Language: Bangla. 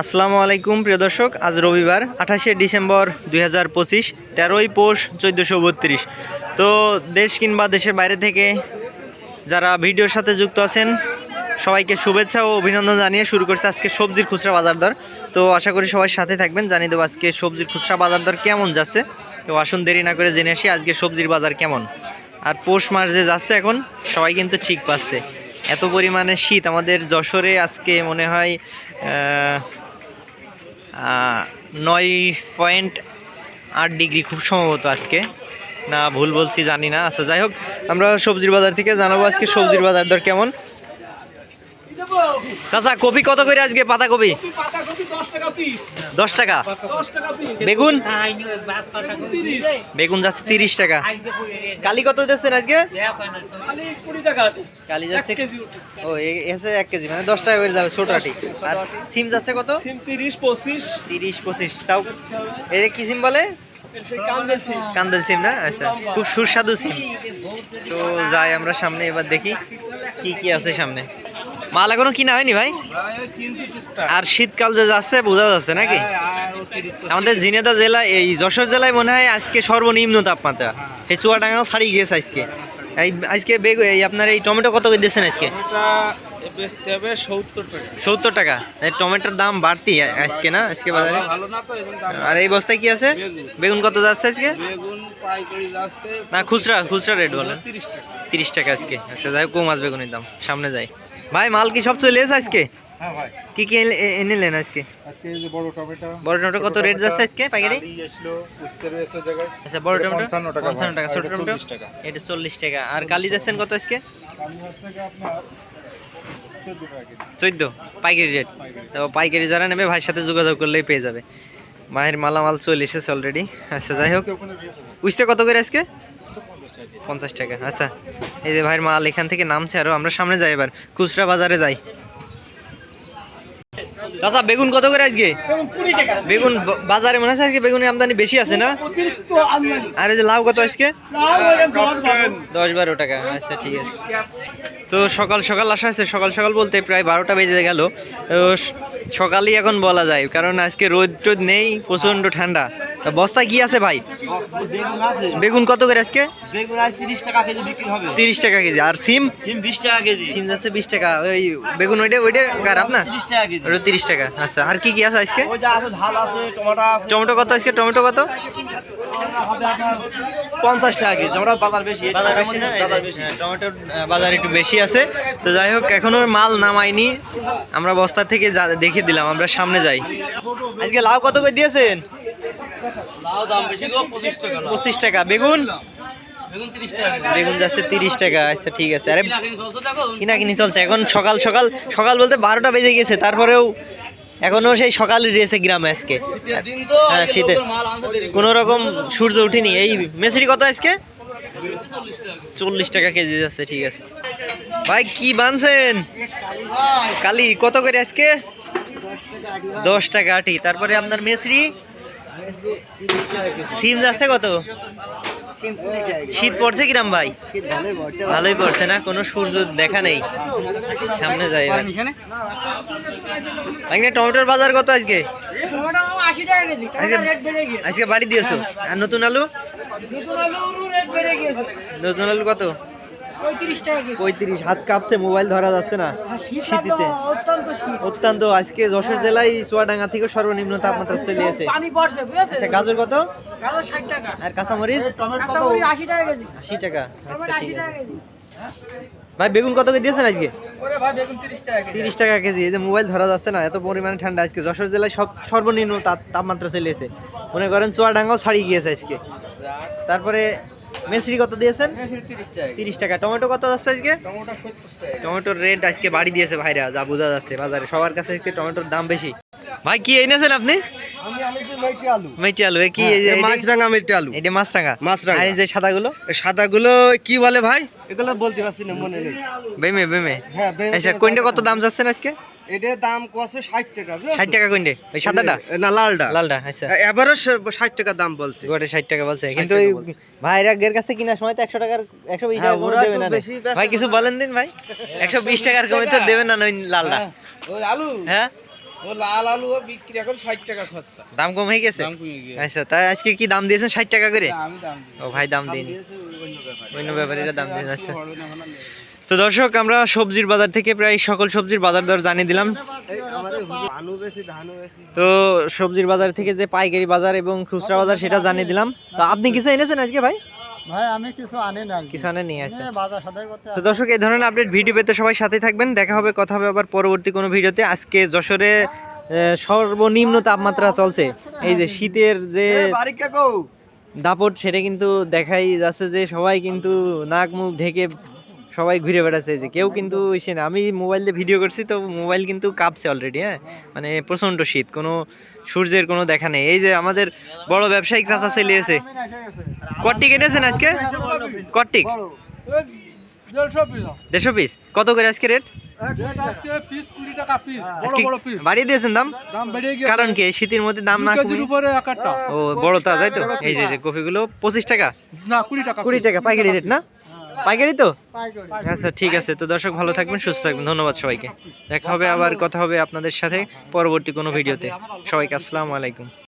আসসালামু আলাইকুম, প্রিয় দর্শক। আজ রবিবার, আঠাশে ডিসেম্বর দুই হাজার পঁচিশ, তেরোই পৌষ চোদ্দোশো বত্রিশ। তো দেশ কিংবা দেশের বাইরে থেকে যারা ভিডিওর সাথে যুক্ত আছেন, সবাইকে শুভেচ্ছা ও অভিনন্দন জানিয়ে শুরু করছে আজকে সবজির খুচরা বাজার দর। তো আশা করি সবাই সাথে থাকবেন। জানিয়ে দেবো আজকে সবজির খুচরা বাজার দর কেমন যাচ্ছে। তো আসুন দেরি না করে জেনে আসি আজকে সবজির বাজার কেমন। আর পৌষ মাস যে যাচ্ছে এখন, সবাই কিন্তু ঠিক পাচ্ছে। এত পরিমাণে শীত আমাদের যশোরে আজকে মনে হয় নয় পয়েন্ট আট ডিগ্রি খুব সম্ভবত আজকে। না, ভুল বলছি, জানি না। আচ্ছা যাই হোক, আমরা সবজির বাজার থেকে জানাব আজকে সবজির বাজার দর কেমন? চাচা কপি কত করে আজকে পাতা কপি? দশ টাকা টাকা? পিস বেগুন? বেগুন যাচ্ছে তিরিশ টাকা। কালি কত দিচ্ছেন আজকে? কালি যাচ্ছে ও এসে এক কেজি মানে দশ টাকা করে যাবে ছোট আটি। আর সিম যাচ্ছে কত? সিম তিরিশ পঁচিশ। তিরিশ পঁচিশ তাও এর কি সিম বলে? কান্দল সিম। না? আচ্ছা খুব সুস্বাদু সিম। তো যাই আমরা সামনে এবার দেখি কি কি আছে সামনে। মাল এখনও কিনা হয়নি ভাই? আর শীতকাল যে যাচ্ছে, বোঝা যাচ্ছে নাকি? আমাদের ঝিনেদা জেলা, এই যশোর জেলায় মনে হয় আজকে সর্বনিম্ন তাপমাত্রা। সেই চুয়াডাঙ্গাও ছাড়িয়ে গিয়েছে আজকে। এই আজকে বেগ এই আপনার এই টমেটো কত করে দিচ্ছেন আজকে? সত্তর টাকা। এই টমেটোর দাম বাড়তি আজকে না, আজকে বাজারে? আর এই বস্তায় কি আছে? বেগুন। কত যাচ্ছে আজকে? না, খুচরা খুচরা রেট বলেন। তিরিশ টাকা আজকে। আচ্ছা যাই কম আসবে বেগুনের দাম। সামনে যাই। ভাই মাল কি সব চলে এসে আজকে? হ্যাঁ কি কি এনেলেন আজকে? আজকে যে বড় টমেটো বড় টমেটো কত রেট যাচ্ছে আজকে পাইকারি? আসলো বুঝতে রয়েছে জায়গায়। আচ্ছা বড় টমেটো? 55 টাকা পঞ্চান্ন ভাই, টাকা ছোট টমেটো? টাকা। এটা চল্লিশ টাকা। আর কালি যাচ্ছেন কত আজকে? আমি হচ্ছে আপনার চোদ্দ পাইকারি রেট। তো পাইকারি যারা নেবে ভাইয়ের সাথে যোগাযোগ করলেই পেয়ে যাবে। মায়ের মালামাল চলে এসেছে অলরেডি আচ্ছা যাই হোক। উঠতে কত করে আজকে? পঞ্চাশ টাকা। আচ্ছা এই যে ভাইয়ের মাল এখান থেকে নামছে আরও আমরা সামনে যাই এবার। খুচরা বাজারে যাই। চাচা বেগুন কত করে আজকে? বেগুন বাজারে মনে হচ্ছে আজকে বেগুনের আমদানি বেশি আছে না? আর এই যে লাউ কত আজকে? দশ বারো। টাকা। আচ্ছা ঠিক আছে। তো সকাল সকাল আসা হয়েছে সকাল সকাল বলতে প্রায় বারোটা বেজে গেল। তো সকালই এখন বলা যায় কারণ আজকে রোদ টোদ নেই প্রচণ্ড ঠান্ডা। বস্তায় কি আছে ভাই? বেগুন কত করে আজকে? বেগুন আজ তিরিশ টাকা কেজি। বিক্রি হবে তিরিশ টাকা কেজি আর সিম? সিম বিশ টাকা কেজি সিম যাচ্ছে বিশ টাকা। ওই বেগুন ওইটা ওইটা কার আপনার? তিরিশ টাকা কেজি ওটা তিরিশ টাকা। আচ্ছা আর কি কি আছে আজকে? টমেটো কত আজকে? টমেটো কত? পঞ্চাশ টাকা কেজি। আমরা বাজার বেশি বাজার বেশি না বাজার বেশি। হ্যাঁ, টমেটোর বাজার একটু বেশি আছে। তো যাই হোক এখনও মাল নামাইনি। আমরা বস্তা থেকে দেখে দিলাম আমরা সামনে যাই। আজকে লাউ কত করে দিয়েছেন? পঁচিশ টাকা বেগুন? বেগুন যাচ্ছে তিরিশ টাকা। আচ্ছা ঠিক আছে। আরে কিনা কিনি চলছে। এখন সকাল সকাল সকাল বলতে বারোটা বেজে গেছে। তারপরেও এখনও সেই সকালই রয়েছে গ্রামে আজকে। হ্যাঁ, শীতের। কোনো রকম সূর্য উঠেনি। এই মেসরি কত আজকে? চল্লিশ টাকা কেজি। চল্লিশ টাকা কেজি যাচ্ছে ঠিক আছে। ভাই কি বানছেন? কালি কত করে আজকে? দশ টাকা আটি। তারপরে আপনার মেসরি সিম যাচ্ছে কত? শীত পড়ছে কিরাম ভাই? ভালোই পড়ছে না, কোনো সূর্য দেখা নেই। সামনে যাই ভাই টমেটোর বাজার কত আজকে? আজকে বেড়ে দিয়েছ। আর নতুন আলু? নতুন আলু কত? পঁয়ত্রিশ টাকা কেজি। পঁয়ত্রিশ হাত কাঁপছে মোবাইল ধরা যাচ্ছে না শীতিতে অত্যন্ত আজকে যশোর জেলায় চুয়াডাঙ্গা থেকে সর্বনিম্ন তাপমাত্রা চলে পানি আচ্ছা গাজর কত? টাকা। আর কাঁচামরিচ? আশি টাকা কেজি। আশি টাকা। আচ্ছা ঠিক আছে। ভাই বেগুন কত করে দিয়েছেন আজকে? ওরে ভাই বেগুন তিরিশ টাকা কেজি। তিরিশ টাকা কেজি। এই যে মোবাইল ধরা যাচ্ছে না এত পরিমাণে ঠান্ডা আজকে। যশোর জেলায় সব সর্বনিম্ন তাপমাত্রা চলে এসে মনে করেন চুয়াডাঙ্গাও ছাড়িয়ে গিয়েছে আজকে। তারপরে মেসরি কত দিয়েছেন? তিরিশ টাকা। টমেটো কত যাচ্ছে আজকে? টমেটো টমেটোর রেট আজকে বাড়ি দিয়েছে ভাইরা যা বোঝা যাচ্ছে বাজারে। সবার কাছে আজকে টমেটোর দাম বেশি। ভাই কি এনেছেন আপনি? মেটে আলু। মেটি আলু। এ কি এই যে এটা- মাছরাঙা মিষ্টি আলু। এটা মাছরাঙা? মাছরাঙা। আর এই যে সাদাগুলো? সাদাগুলো কি বলে ভাই? এগুলো বলতে পারছি না মনে নেই। বেমে বেমে। হ্যাঁ আচ্ছা কোনটা কত দাম যাচ্ছেন আজকে? এটার দাম কছে ষাট টাকা? ষাট টাকা কোনটা ওই সাদাটা? না লালটা লালটা আচ্ছা। এবারও ষাট টাকা দাম বলছে। গোটে ষাট টাকা বলছে। কিন্তু ওই। ভাইরা গের কাছে কিনার সময় তো একশো টাকার একশো বিশ হ্যাঁ, টাকা দেবে না ভাই কিছু বলেন দিন ভাই। একশো বিশ টাকার কমে তো দেবে না ওই লালটা ওই আলু। হ্যাঁ? ও লাল আলু বিক্রি এখন ষাট টাকা খরচা। দাম কম হয়ে গেছে? দাম কমে গিয়েছে আচ্ছা তাই আজকে কি দাম দিয়েছেন ষাট টাকা করে? আমি দাম দিই ও ভাই দাম দিইনি। অন্য ব্যাপারীরা দাম দিয়ে যাচ্ছে তো দর্শক আমরা সবজির বাজার থেকে প্রায় সকল সবজির বাজার দর জানিয়ে দিলাম। তো সবজির বাজার থেকে যে পাইকারি বাজার এবং খুচরা বাজার সেটা জানিয়ে দিলাম। তো আপনি কিছু এনেছেন আজকে ভাই? ভাই আমি কিছু আনি না কিছু আনে নিয়ে আসেন বাজার সদাই করতে তো দর্শক এই ধরনের আপডেট ভিডিও পেতে সবাই সাথে থাকবেন। দেখা হবে কথা হবে আবার পরবর্তী কোনো ভিডিওতে। আজকে যশোরে সর্বনিম্ন তাপমাত্রা চলছে। এই যে শীতের যে দাপট সেটা কিন্তু দেখাই যাচ্ছে যে সবাই কিন্তু নাক মুখ ঢেকে সবাই ঘুরে বেড়াচ্ছে এই যে। কেউ কিন্তু না আমি মোবাইল দিয়ে ভিডিও করছি তো মোবাইল কিন্তু কাঁপছে অলরেডি হ্যাঁ? মানে প্রচণ্ড শীত কোনো সূর্যের কোনো দেখা নেই। এই যে আমাদের বড় ব্যবসায়িক চাচা ছেলে এসে। কট্টি কেটেছেন আজকে? কট্টিক? দেড়শো পিস কত করে আজকে রেট বড় দিয়েছেন দাম? কারণ কি শীতের মধ্যে দাম না ও বড় তা তাই তো? এই যে যে কফিগুলো পঁচিশ টাকা। কুড়ি টাকা। কুড়ি টাকা পাইকারি রেট না? পাইকারি তো? আচ্ছা ঠিক আছে। তো দর্শক ভালো থাকবেন সুস্থ থাকবেন। ধন্যবাদ সবাইকে। দেখা হবে আবার কথা হবে আপনাদের সাথে পরবর্তী কোনো ভিডিওতে। সবাইকে আসসালামু আলাইকুম।